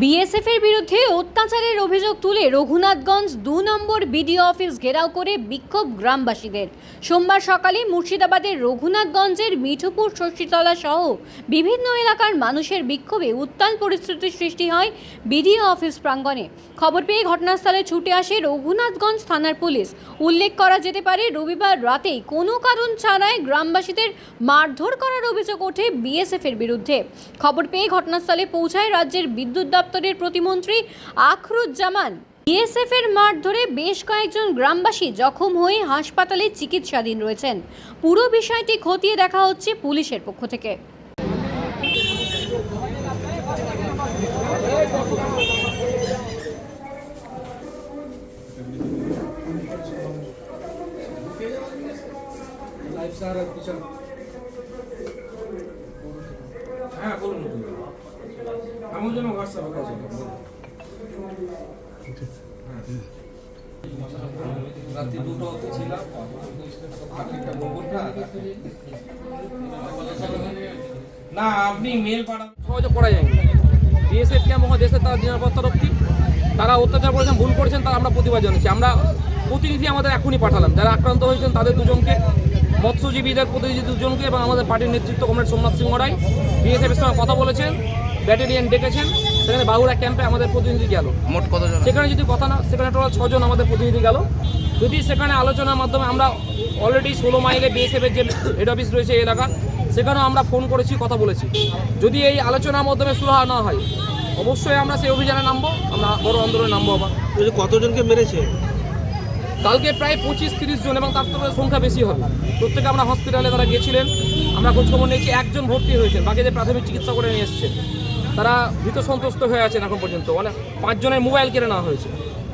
BSF এর বিরুদ্ধে অত্যাচারের অভিযোগ তুলে রঘুনাথগঞ্জ দু নম্বর বিডিও অফিস ঘেরাও করে বিক্ষোভ গ্রামবাসীদের। সোমবার সকালে মুর্শিদাবাদের রঘুনাথগঞ্জের মিঠুপুর ষষ্ঠীতলা সহ বিভিন্ন এলাকার মানুষের বিক্ষোভে উত্তাল পরিস্থিতির সৃষ্টি হয় বিডিও অফিস প্রাঙ্গণে। খবর পেয়ে ঘটনাস্থলে ছুটে আসে রঘুনাথগঞ্জ থানার পুলিশ। উল্লেখ করা যেতে পারে, রবিবার রাতেই কোনো কারণ ছাড়াই গ্রামবাসীদের মারধর করার অভিযোগ ওঠে বিএসএফ এর বিরুদ্ধে। খবর পেয়ে ঘটনাস্থলে পৌঁছায় রাজ্যের বিদ্যুৎ দপ্তরের প্রতিমন্ত্রী আখরুজ্জামান বিএসএফ এর মারধরে বেশ কয়েকজন গ্রামবাসী জখম হয়ে হাসপাতালে চিকিৎসাধীন রয়েছেন পুরো বিষয়টি খতিয়ে দেখা হচ্ছে পুলিশের পক্ষ থেকে হ্যাঁ বলুন। আমার জন্য হোয়াটসঅ্যাপে রাত্রি দুটো ছিলাম আরেকটা না না আপনি মেল পাঠান। সহজে করা যায়নি বিএসএফ ক্যাম্প হয় দেশের তারা নিরাপত্তা রক্ষী তারা অত্যাচার করেছেন ভুল করেছেন তারা আমরা প্রতিবাদ জানাচ্ছি। আমরা প্রতিনিধি আমাদের এখনই পাঠালাম। যারা আক্রান্ত হয়েছেন তাদের দুজনকে মৎস্যজীবীদের প্রতিনিধি দুজনকে এবং আমাদের পার্টির নেতৃত্ব কমরেড সোমনাথ সিংহ রায় বিএসএফের সঙ্গে কথা বলেছেন। ব্যাটালিয়ান ডেকেছেন। সেখানে বাহুরা ক্যাম্পে আমাদের প্রতিনিধি গেল। মোট কতজন? সেখানে যদি কথা না সেখানে টোটাল ছজন আমাদের প্রতিনিধি গেল। যদি সেখানে আলোচনার মাধ্যমে আমরা অলরেডি ষোলো মাইলে বিএসএফের যে হেড অফিস রয়েছে এই এলাকার সেখানেও আমরা ফোন করেছি কথা বলেছি। যদি এই আলোচনার মাধ্যমে সুরাহা না হয় অবশ্যই আমরা সেই অভিযানে নামবো আমরা বড় আন্দোলনে নামবো আবার। কতজনকে মেরেছে? কালকে প্রায় পঁচিশ তিরিশ জন এবং তার থেকে সংখ্যা বেশি হবে। প্রত্যেকে আমরা হসপিটালে তারা গেছিলেন। আমরা খোঁজখবর নিয়েছি একজন ভর্তি হয়েছেন বাকিদের প্রাথমিক চিকিৎসা করে নিয়ে এসছেন। তারা ভীত সন্তুষ্ট হয়ে আছেন এখন পর্যন্ত। মানে পাঁচজনের মোবাইল কেড়ে নেওয়া হয়েছে।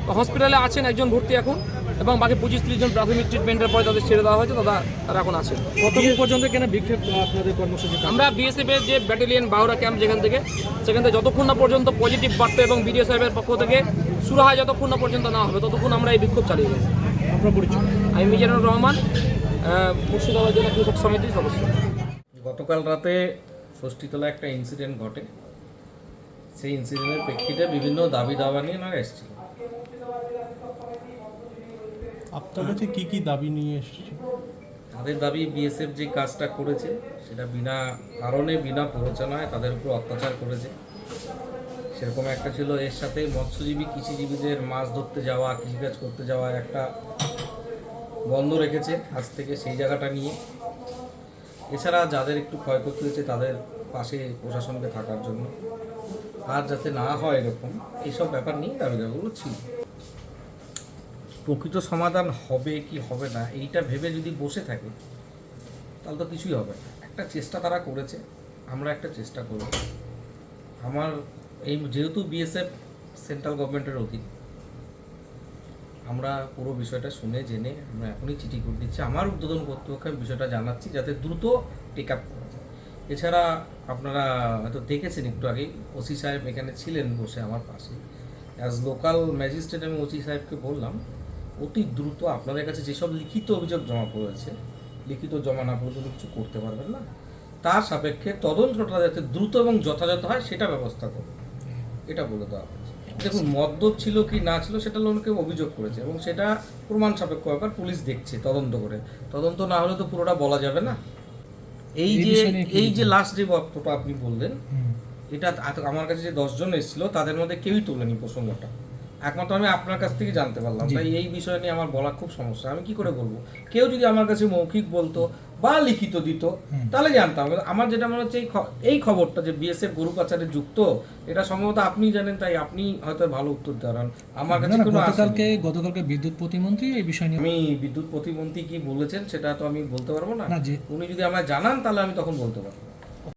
তো হসপিটালে আছেন একজন ভর্তি এখন এবং বাকি পঁচিশ তিরিশ জন প্রাথমিক ট্রিটমেন্টের পরে তাদের ছেড়ে দেওয়া হয়েছে তারা তারা এখন আছেন। কতদিন পর্যন্ত কেন বিক্ষেপ আপনাদের কর্মসূচি আমরা বিএসএফ এর যে ব্যাটালিয়ন বাহুরা ক্যাম্প যেখান থেকে সেখান থেকে যতক্ষণ না পর্যন্ত পজিটিভ বার্তা এবং বিডিও সাহেবের পক্ষ থেকে সুরাহা যতক্ষণ না পর্যন্ত না হবে ততক্ষণ আমরা এই বিক্ষোভ চালিয়ে যাব। আপনার পরিচয়? আমি মিজানুর রহমান মুর্শিদাবাদ জেলা কৃষক সমিতির সদস্য। গতকাল রাতে ষষ্ঠীতলা একটা ইনসিডেন্ট ঘটে। সেই ইনসিডেন্টের প্রেক্ষিতে বিভিন্ন দাবি দাবা নিয়ে ওনারা এসেছিল আপনার কাছে কি কি দাবি নিয়ে এসেছে? তাদের দাবি বিএসএফ যে কাজটা করেছে সেটা বিনা কারণে বিনা প্ররোচনায় তাদের উপর অত্যাচার করেছে। সেরকম একটা ছিল এর সাথে মৎস্যজীবী কৃষিজীবীদের মাছ ধরতে যাওয়া কৃষিকাজ করতে যাওয়া একটা বন্ধ রেখেছে আজ থেকে সেই জায়গাটা নিয়ে। এছাড়া যাদের একটু ক্ষয়ক্ষতি হয়েছে তাদের পাশে প্রশাসনকে থাকার জন্য। আর যাতে না হয় এরকম, এইসব ব্যাপার নিয়ে দাবি দাবিগুলো ছিল। প্রকৃত সমাধান হবে কি হবে না, এইটা ভেবে যদি বসে থাকে, তাহলে তো কিছুই হবে না। একটা চেষ্টা তারা করেছে, আমরা একটা চেষ্টা করব। আমার এই যেহেতু বিএসএফ সেন্ট্রাল গভর্নমেন্টের অধীন, আমরা পুরো বিষয়টা শুনে, জেনে আমরা এখনই চিঠি করে দিচ্ছি। আমার উদ্বোধন কর্তৃপক্ষকে আমি বিষয়টা জানাচ্ছি, যাতে দ্রুত টেক আপ করা যায়। এছাড়া আপনারা হয়তো দেখেছেন একটু আগেই, ওসি সাহেব এখানে ছিলেন বসে আমার পাশে। অ্যাজ লোকাল ম্যাজিস্ট্রেট আমি ওসি সাহেবকে বললাম, অতি দ্রুত আপনাদের কাছে যেসব লিখিত অভিযোগ জমা পড়েছে, লিখিত জমা না পর্যন্ত কিছু করতে পারবেন না। তার সাপেক্ষে তদন্তটা যাতে দ্রুত এবং যথাযথ হয়, সেটা ব্যবস্থা করুন। এটা বলে দেওয়া হয়েছে। দেখুন, মদ্যপ ছিল কি না ছিল, সেটা লোনকে অভিযোগ করেছে এবং সেটা প্রমাণ সাপেক্ষ ব্যাপার, পুলিশ দেখছে তদন্ত করে। তদন্ত না হলে তো পুরোটা বলা যাবে না। এই যে এই যে লাস্ট যে বক্তব্যটা আপনি বললেন এটা আমার কাছে যে দশজন এসেছিল তাদের মধ্যে কেউই তোলেনি প্রসঙ্গটা। একমাত্র আমি আপনার কাছ থেকে জানতে পারলাম। তাই এই বিষয় নিয়ে আমার বলা খুব সমস্যা। আমি কি করে বলব? কেউ যদি আমার কাছে মৌখিক বলতো বা লিখিত দিত তাহলে জানতাম। আমার যেটা মনে হচ্ছে এই খবরটা যে বিএসএফ গরু পাচারে যুক্ত এটা সম্ভবত আপনি জানেন তাই আপনি হয়তো ভালো উত্তর দাঁড়ান আমার কাছে কোনো গতকালকে গতকালকে বিদ্যুৎ প্রতিমন্ত্রী এই বিষয় নিয়ে আমি বিদ্যুৎ প্রতিমন্ত্রী কি বলেছেন সেটা তো আমি বলতে পারব না। উনি যদি আমায় জানান তাহলে আমি তখন বলতে পারব।